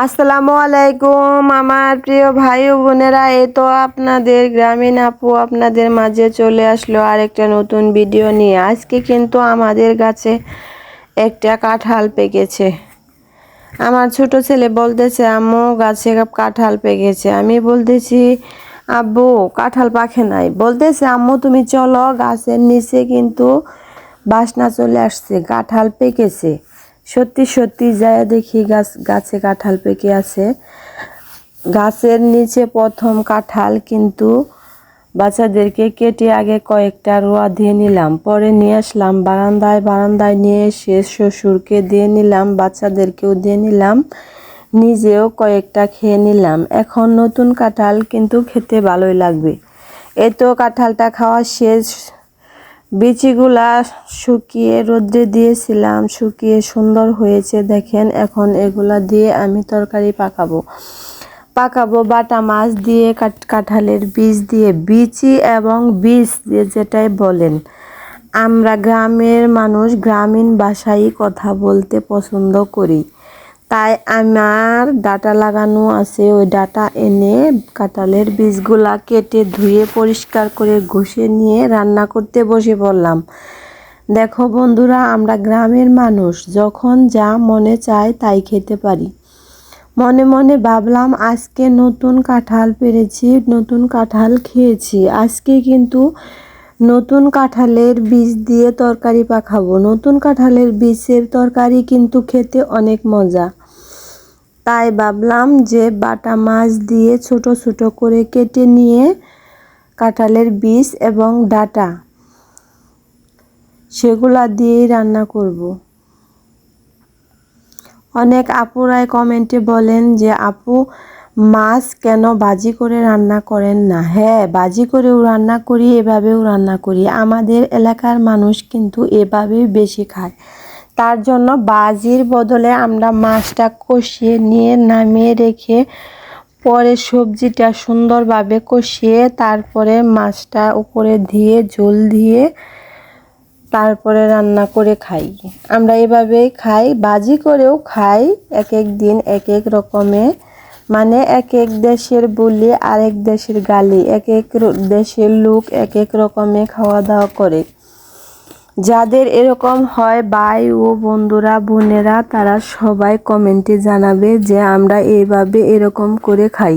আসসালামু আলাইকুম, আমার প্রিয় ভাই ও বোনেরা, এই তো আপনাদের গ্রামীণ আপু আপনাদের মাঝে চলে আসলো আরেকটা নতুন ভিডিও নিয়ে। আজকে কিন্তু আমাদের গাছে একটা কাঁঠাল পেকেছে। আমার ছোট ছেলে বলতেছে, আম্মু, গাছে কাঁঠাল পেকেছে। আমি বলতেছি, আব্বু, কাঁঠাল পাখে নাই। বলতেছে, আম্মু, তুমি চলো, গাছের নিচে কিন্তু বাসনা চলে আসছে, কাঁঠাল পেকেছে। সত্যি সত্যি যায় দেখি গাছ, গাছে কাঁঠাল পেকে আছে। গাছের নিচে প্রথম কাঁঠাল কিন্তু বাচ্চাদেরকে কেটে আগে কয়েকটা রোয়া দিয়ে নিলাম। পরে নিয়ে আসলাম, বারান্দায় বারান্দায় নিয়ে এসে শ্বশুরকে দিয়ে নিলাম, বাচ্চাদেরকেও দিয়ে নিলাম, নিজেও কয়েকটা খেয়ে নিলাম। এখন নতুন কাঁঠাল কিন্তু খেতে ভালোই লাগবে। এ তো কাঁঠালটা খাওয়া শেষ বিচিগুলা শুকিয়ে রোদ্রে দিয়েছিলাম, শুকিয়ে সুন্দর হয়েছে, দেখেন এখন এগুলা দিয়ে আমি তরকারি পাকাবো। পাকাবো বাটা মাছ দিয়ে কাঁঠালের বীজ দিয়ে, বিচি এবং বীজ দিয়ে যেটাই বলেন। আমরা গ্রামের মানুষ, গ্রামীণ ভাষায় কথা বলতে পছন্দ করি। তাই আমার ডাটা লাগানো আছে, ওই ডাটা এনে কাঁঠালের বীজগুলা কেটে ধুয়ে পরিষ্কার করে ঘষে নিয়ে রান্না করতে বসে পড়লাম। দেখো বন্ধুরা, আমরা গ্রামের মানুষ, যখন যা মনে চায় তাই খেতে পারি। মনে মনে ভাবলাম, আজকে নতুন কাঁঠাল পেরেছি, নতুন কাঁঠাল খেয়েছি। আজকে কিন্তু নতুন কাঁঠালের বীজ দিয়ে তরকারি পাখাবো নতুন কাঁঠালের বীজের তরকারি কিন্তু খেতে অনেক মজা। তাই ভাবলাম যে বাটা মাছ দিয়ে ছোট ছোট করে কেটে নিয়ে কাঁঠালের বীজ এবং ডাটা সেগুলা দিয়েই রান্না করব। অনেক আপুরাই কমেন্টে বলেন যে, আপু, মাছ কেন বাজি করে রান্না করেন না? হ্যাঁ বাজি করেও রান্না করি, এভাবেও রান্না করি। আমাদের এলাকার মানুষ কিন্তু এভাবেই বেশি খায়। তার জন্য বাজির বদলে আমরা মাছটা কষিয়ে নিয়ে নামিয়ে রেখে পরে সবজিটা সুন্দরভাবে কষিয়ে তারপরে মাছটা উপরে দিয়ে, ঝোল দিয়ে তারপরে রান্না করে খাই। আমরা এভাবেই খাই, বাজি করেও খাই এক এক দিন এক এক রকমের মানে এক এক দেশের বলি, আরেক দেশের গালি এক এক দেশের লোক এক এক রকমের খাওয়া দাওয়া করে। যাদের এরকম হয়, ভাই ও বন্ধুরা, বোনেরা, তারা সবাই কমেন্টে জানাবে যে আমরা এইভাবে এরকম করে খাই।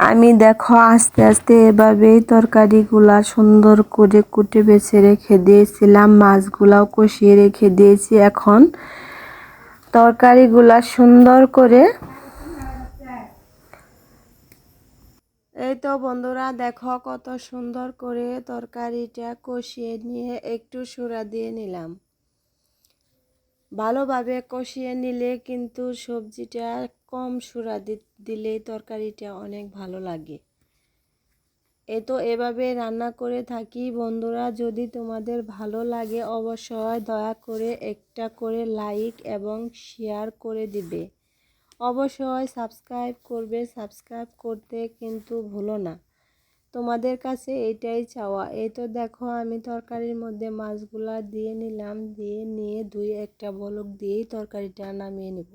আমি দেখো আস্তে আস্তে এভাবেই তরকারিগুলা সুন্দর করে কুটে বেছে রেখে দিয়েছিলাম, মাছগুলাও কষিয়ে রেখে দিয়েছি। এখন তরকারিগুলা সুন্দর করে এই তো বন্ধুরা দেখো কত সুন্দর করে তরকারিটা কষিয়ে নিয়ে একটু সুরা দিয়ে নিলাম। ভালোভাবে কষিয়ে নিলে কিন্তু সবজিটা কম সুরা দিলেই তরকারিটা অনেক ভালো লাগে। এ তো এভাবে রান্না করে থাকি বন্ধুরা, যদি তোমাদের ভালো লাগে অবশ্যই দয়া করে একটা করে লাইক এবং শেয়ার করে দিবে। অবশ্যই সাবস্ক্রাইব করবে সাবস্ক্রাইব করতে কিন্তু ভুলো না। তোমাদের কাছে এটাই চাওয়া। এই তো দেখো, আমি তরকারির মধ্যে মাছগুলা দিয়ে নিলাম, দিয়ে নিয়ে দুই একটা বলক দিয়েই তরকারিটা নামিয়ে নেব।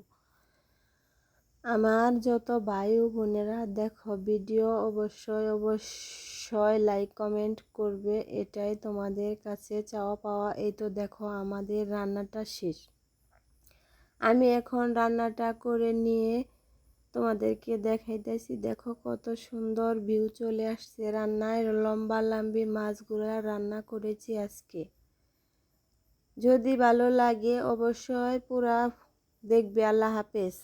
আমার যত ও বোনেরা, দেখো ভিডিও অবশ্যই অবশ্যই লাইক কমেন্ট করবে। এটাই তোমাদের কাছে চাওয়া পাওয়া এই তো দেখো, আমাদের রান্নাটা শেষ। আমি এখন রান্নাটা করে নিয়ে তোমাদেরকে দেখাইতেছি। দেখো কত সুন্দর ভিউ চলে আসছে রান্নায়। লম্বা লম্বি মাছগুলো রান্না করেছি আজকে। যদি ভালো লাগে অবশ্যই পুরা দেখবে। আল্লাহ হাফেজ।